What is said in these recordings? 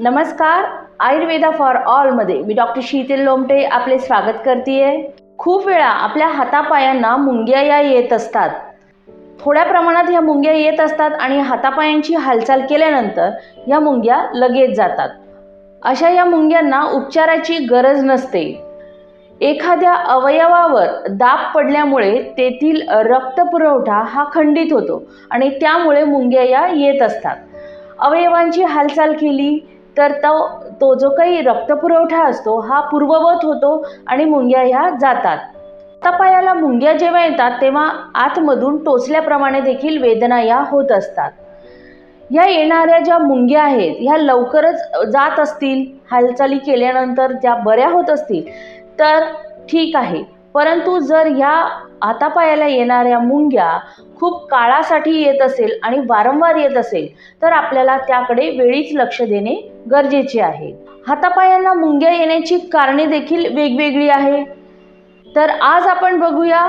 नमस्कार आयुर्वेदा फॉर ऑलमध्ये मी डॉक्टर शीतल लोमटे आपले स्वागत करते खूप वेळा आपल्या हातापायांना मुंग्या या येत असतात. थोड्या प्रमाणात ह्या मुंग्या येत असतात आणि हातापायांची हालचाल केल्यानंतर ह्या मुंग्या लगेच जातात. अशा या मुंग्यांना उपचाराची गरज नसते. एखाद्या अवयवावर दाब पडल्यामुळे तेथील रक्तपुरवठा हा खंडित होतो आणि त्यामुळे मुंग्या या येत असतात. अवयवांची हालचाल केली तर तो तो जो काही रक्तपुरवठा असतो हा पूर्ववत होतो आणि मुंग्या ह्या जातात. तपायाला मुंग्या जेव्हा येतात तेव्हा आतमधून टोचल्याप्रमाणे देखील वेदना या होत असतात. या येणाऱ्या ज्या मुंग्या आहेत ह्या लवकरच जात असतील हालचाली केल्यानंतर ज्या बऱ्या होत असतील तर ठीक आहे. परंतु जर ह्या हातापायाला येणाऱ्या मुंग्या खूप काळासाठी येत असेल आणि वारंवार येत असेल तर आपल्याला त्याकडे वेळीच लक्ष देणे गरजेचे आहे. हातापायांना मुंग्या येण्याची कारणे देखील वेगवेगळी आहे तर आज आपण बघूया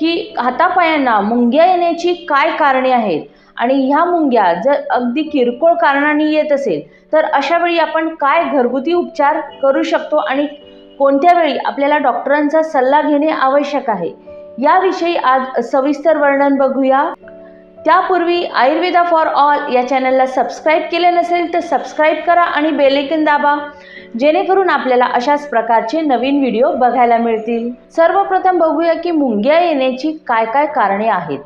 की हातापायांना मुंग्या येण्याची काय कारणे आहेत आणि ह्या मुंग्या जर अगदी किरकोळ कारणांनी येत असेल तर अशावेळी आपण काय घरगुती उपचार करू शकतो आणि कोणत्या वेळी आपल्याला डॉक्टरांचा सल्ला घेणे आवश्यक आहे? याविषयी आज सविस्तर वर्णन बघूया. त्यापूर्वी आयुर्वेदा फॉर ऑल या चॅनलला सबस्क्राईब केले नसेल तर सबस्क्राईब करा आणि बेलेकन दाबा जेणेकरून आपल्याला अशाच प्रकारचे नवीन व्हिडिओ बघायला मिळतील. सर्वप्रथम बघूया की मुंग्या येण्याची काय काय कारणे आहेत?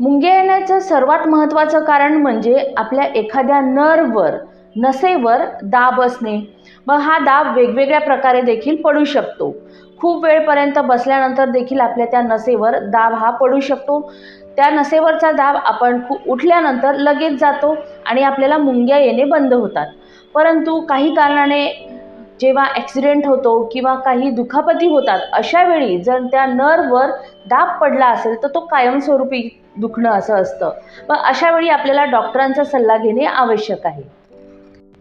मुंग्या येण्याचं सर्वात महत्त्वाचं कारण म्हणजे आपल्या एखाद्या नर्ववर नसेवर दाब असणे. मग हा दाब वेगवेगळ्या प्रकारे देखील पडू शकतो. खूप वेळपर्यंत बसल्यानंतर देखील आपल्या त्या नसेवर दाब हा पडू शकतो. त्या नसेवरचा दाब आपण खूप उठल्यानंतर लगेच जातो आणि आपल्याला मुंग्या येणे बंद होतात. परंतु काही कारणाने जेव्हा ॲक्सिडेंट होतो किंवा काही दुखापती होतात अशा वेळी जर त्या नर्ववर दाब पडला असेल तर तो कायमस्वरूपी दुखणं असं असतं. मग अशा वेळी आपल्याला डॉक्टरांचा सल्ला घेणे आवश्यक आहे.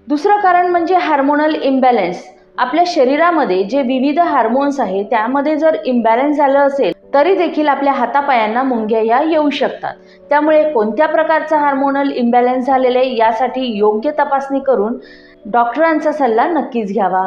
दुसरं कारण म्हणजे हार्मोनल इम्बॅलन्स. आपल्या शरीरामध्ये जे विविध हार्मोन्स आहेत त्यामध्ये जर इम्बॅलन्स झालं असेल तरी देखील आपल्या हातापायांना मुंग्या या येऊ शकतात. त्यामुळे कोणत्या प्रकारचा हार्मोनल इम्बॅलन्स झालेले यासाठी योग्य तपासणी करून डॉक्टरांचा सल्ला नक्कीच घ्यावा.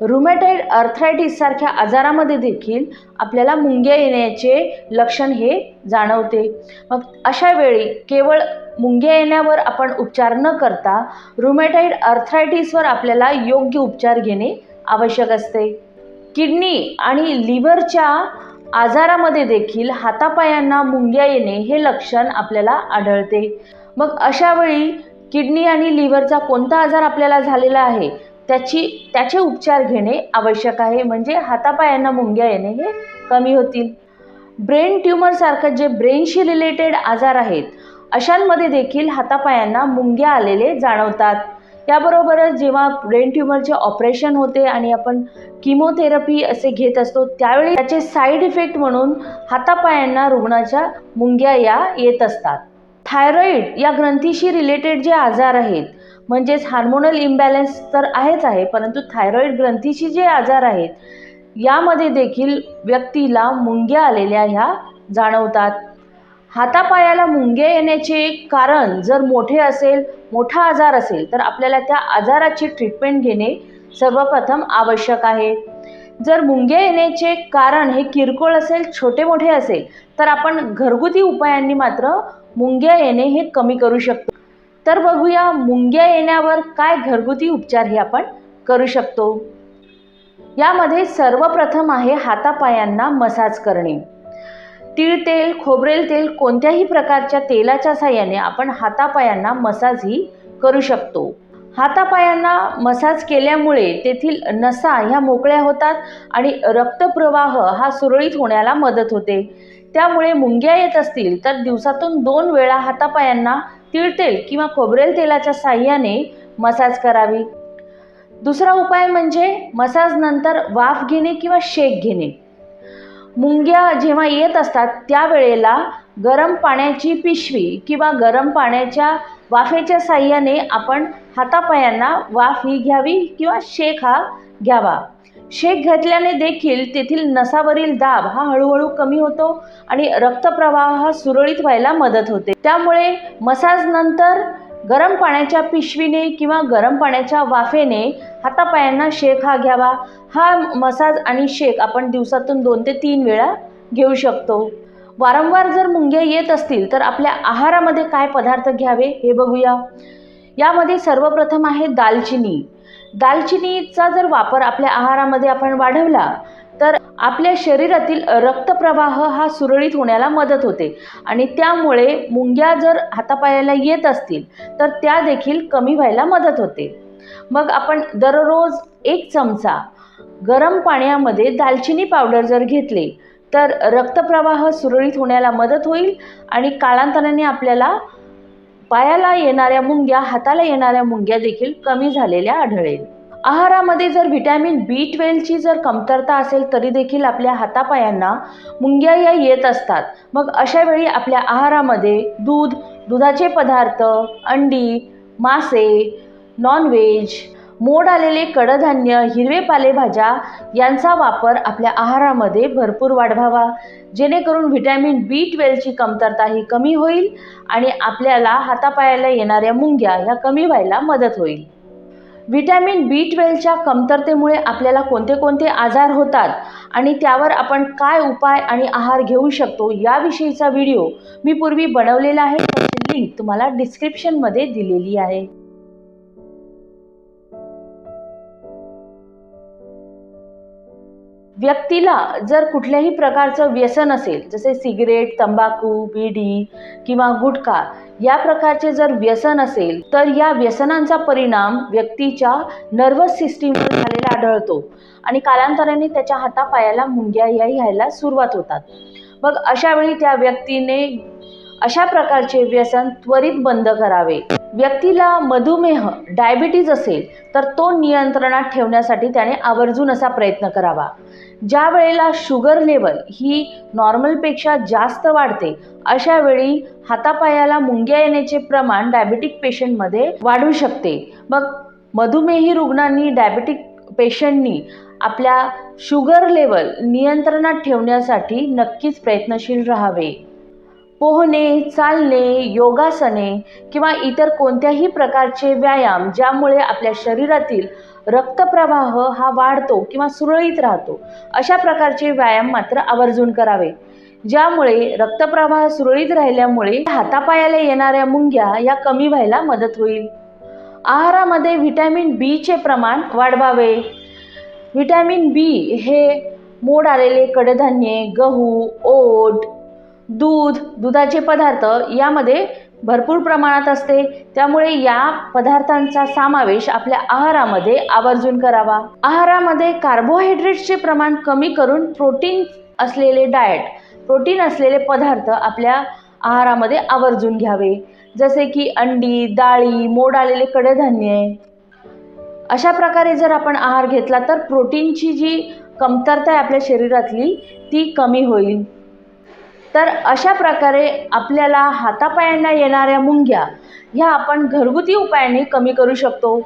रुमॅटाईड अर्थरायटिससारख्या आजारामध्ये देखील आपल्याला मुंग्या येण्याचे लक्षण हे जाणवते. मग अशा वेळी केवळ मुंग्या येण्यावर आपण उपचार न करता रुमॅटाईड अर्थरायटिसवर आपल्याला योग्य उपचार घेणे आवश्यक असते. किडनी आणि लिव्हरच्या आजारामध्ये देखील हातापायांना मुंग्या येणे हे लक्षण आपल्याला आढळते. मग अशा वेळी किडनी आणि लिव्हरचा कोणता आजार आपल्याला झालेला आहे? त्याची त्याचे उपचार घेणे आवश्यक आहे. म्हणजे हातापायांना मुंग्या येणे हे कमी होतील. ब्रेन ट्युमरसारखं जे ब्रेनशी रिलेटेड आजार आहेत अशांमध्ये देखील हातापायांना मुंग्या आलेले जाणवतात. त्याबरोबरच जेव्हा ब्रेन ट्युमरचे ऑपरेशन होते आणि आपण किमोथेरपी असे घेत असतो त्यावेळी त्याचे साईड इफेक्ट म्हणून हातापायांना रुग्णाच्या मुंग्या या येत असतात. थायरॉईड या ग्रंथीशी रिलेटेड जे आजार आहेत म्हणजेच हार्मोनल इम्बॅलन्स तर आहेच आहे परंतु थायरॉईड ग्रंथीचे जे आजार आहेत यामध्ये देखील व्यक्तीला मुंग्या आलेल्या ह्या जाणवतात. हातापायाला मुंग्या येण्याचे कारण जर मोठे असेल मोठा आजार असेल तर आपल्याला त्या आजाराची ट्रीटमेंट घेणे सर्वप्रथम आवश्यक आहे. जर मुंग्या येण्याचे कारण हे किरकोळ असेल छोटे मोठे असेल तर आपण घरगुती उपायांनी मात्र मुंग्या येणे हे कमी करू शकतो. तर बघूया मुंग्या येण्यावर काय घरगुती उपचार हे आपण करू शकतो. यामध्ये सर्वप्रथम आहे हातापायांना मसाज करणे. तीळ तेल खोबरेल तेल कोणत्याही प्रकारच्या तेलाच्या साह्याने आपण हातापायांना मसाजही करू शकतो. हातापायांना मसाज केल्यामुळे तेथील नसा ह्या मोकळ्या होतात आणि रक्तप्रवाह हा सुरळीत होण्याला मदत होते. त्यामुळे मुंग्या येत असतील तर दिवसातून दोन वेळा हातापायांना तिळतेल किंवा खोबरेल तेलाच्या साह्याने मसाज करावी. दुसरा उपाय म्हणजे मसाज नंतर वाफ घेणे किंवा शेक घेणे. मुंग्या जेव्हा येत असतात त्यावेळेला गरम पाण्याची पिशवी किंवा गरम पाण्याच्या वाफेच्या साह्याने आपण हातापायांना वाफ ही घ्यावी किंवा शेक हा घ्यावा. शेक घेतल्याने देखील तेथील नसावरील दाब हा हळूहळू कमी होतो आणि रक्तप्रवाह हा सुरळीत व्हायला मदत होते. त्यामुळे मसाज नंतर गरम पाण्याच्या पिशवीने किंवा गरम पाण्याच्या वाफेने हातापायांना शेक हा घ्यावा. हा मसाज आणि शेक आपण दिवसातून दोन ते तीन वेळा घेऊ शकतो. वारंवार जर मुंग्या येत असतील तर आपल्या आहारामध्ये काय पदार्थ घ्यावे हे बघूया. यामध्ये सर्वप्रथम आहे दालचिनी. दालचिनीचा जर वापर आपल्या आहारामध्ये आपण वाढवला तर आपल्या शरीरातील रक्तप्रवाह हा सुरळीत होण्याला मदत होते. आणि त्यामुळे मुंग्या जर हातापायाला येत असतील तर त्या देखील कमी व्हायला मदत होते. मग आपण दररोज एक चमचा गरम पाण्यामध्ये दालचिनी पावडर जर घेतले तर रक्तप्रवाह सुरळीत होण्याला मदत होईल आणि कालांतराने आपल्याला पायाला येणाऱ्या मुंग्या हाताला येणाऱ्या मुंग्या देखील कमी झालेल्या आढळेल. आहारामध्ये जर व्हिटॅमिन बी ट्वेल्वची जर कमतरता असेल तरी देखील आपल्या हातापायांना मुंग्या या येत असतात. मग अशा वेळी आपल्या आहारामध्ये दूध दुधाचे पदार्थ अंडी मासे नॉनव्हेज मोड आलेले कडधान्य हिरवे पालेभाज्या यांचा वापर आपल्या आहारामध्ये भरपूर वाढवावा. जेणेकरून व्हिटॅमिन बी ट्वेल्वची कमतरता ही कमी होईल आणि आपल्याला हातापायाला येणाऱ्या मुंग्या ह्या कमी व्हायला मदत होईल. व्हिटॅमिन बी ट्वेल्वच्या कमतरतेमुळे आपल्याला कोणते कोणते आजार होतात आणि त्यावर आपण काय उपाय आणि आहार घेऊ शकतो याविषयीचा व्हिडिओ मी पूर्वी बनवलेला आहे. त्याची लिंक तुम्हाला डिस्क्रिप्शनमध्ये दिलेली आहे. व्यक्तीला जर कुठल्याही प्रकारचं व्यसन असेल जसे सिगरेट तंबाखू बिडी किंवा गुटखा या प्रकारचे जर व्यसन असेल तर या व्यसनांचा परिणाम व्यक्तीच्या नर्वस सिस्टीमवर झालेला आढळतो. आणि कालांतराने त्याच्या हातापायाला मुंग्या या यायला सुरुवात होतात. मग अशा वेळी त्या व्यक्तीने अशा प्रकारचे व्यसन त्वरित बंद करावे. व्यक्तीला मधुमेह डायबिटीज असेल तर तो नियंत्रणात ठेवण्यासाठी त्याने आवर्जून असा प्रयत्न करावा. ज्या वेळेला शुगर लेवल ही नॉर्मलपेक्षा जास्त वाढते अशा वेळी हातापायाला मुंग्या येण्याचे प्रमाण डायबेटिक पेशंटमध्ये वाढू शकते. मग मधुमेही रुग्णांनी डायबेटिक पेशंटनी आपल्या शुगर लेवल नियंत्रणात ठेवण्यासाठी नक्कीच प्रयत्नशील राहावे. पोहणे चालणे योगासने किंवा इतर कोणत्याही प्रकारचे व्यायाम ज्यामुळे आपल्या शरीरातील रक्तप्रवाह हा वाढतो किंवा सुरळीत राहतो अशा प्रकारचे व्यायाम मात्र आवर्जून करावे. ज्यामुळे रक्तप्रवाह सुरळीत राहिल्यामुळे हातापायाला येणाऱ्या मुंग्या या कमी व्हायला मदत होईल. आहारामध्ये व्हिटॅमिन बीचे प्रमाण वाढवावे. व्हिटॅमिन बी हे मोड आलेले कडधान्ये गहू ओट दूध दुधाचे पदार्थ यामध्ये भरपूर प्रमाणात असते. त्यामुळे या पदार्थांचा समावेश आपल्या आहारामध्ये आवर्जून करावा. आहारामध्ये कार्बोहायड्रेट्सचे प्रमाण कमी करून प्रोटीन असलेले डाएट प्रोटीन असलेले पदार्थ आपल्या आहारामध्ये आवर्जून घ्यावे. जसे की अंडी डाळी मोड आलेले कडधान्ये. अशा प्रकारे जर आपण आहार घेतला तर प्रोटीनची जी कमतरता आहे आपल्या शरीरातली ती कमी होईल. तर अशा प्रकारे आपल्याला हातापायांना येणाऱ्या मुंग्या ह्या आपण घरगुती उपायाने कमी करू शकतो.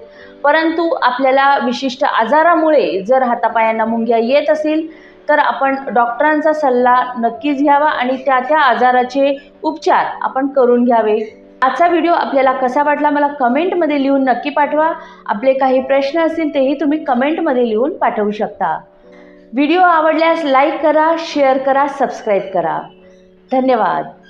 परंतु आपल्याला विशिष्ट आजारामुळे जर हातापायांना मुंग्या येत असेल तर आपण डॉक्टरांचा सल्ला नक्कीच घ्यावा आणि त्या त्या आजाराचे उपचार आपण करून घ्यावे. आजचा व्हिडिओ आपल्याला कसा वाटला मला कमेंटमध्ये लिहून नक्की पाठवा. आपले काही प्रश्न असतील तेही तुम्ही कमेंटमध्ये लिहून पाठवू शकता. व्हिडिओ आवडल्यास लाईक करा शेअर करा सबस्क्राईब करा. धन्यवाद.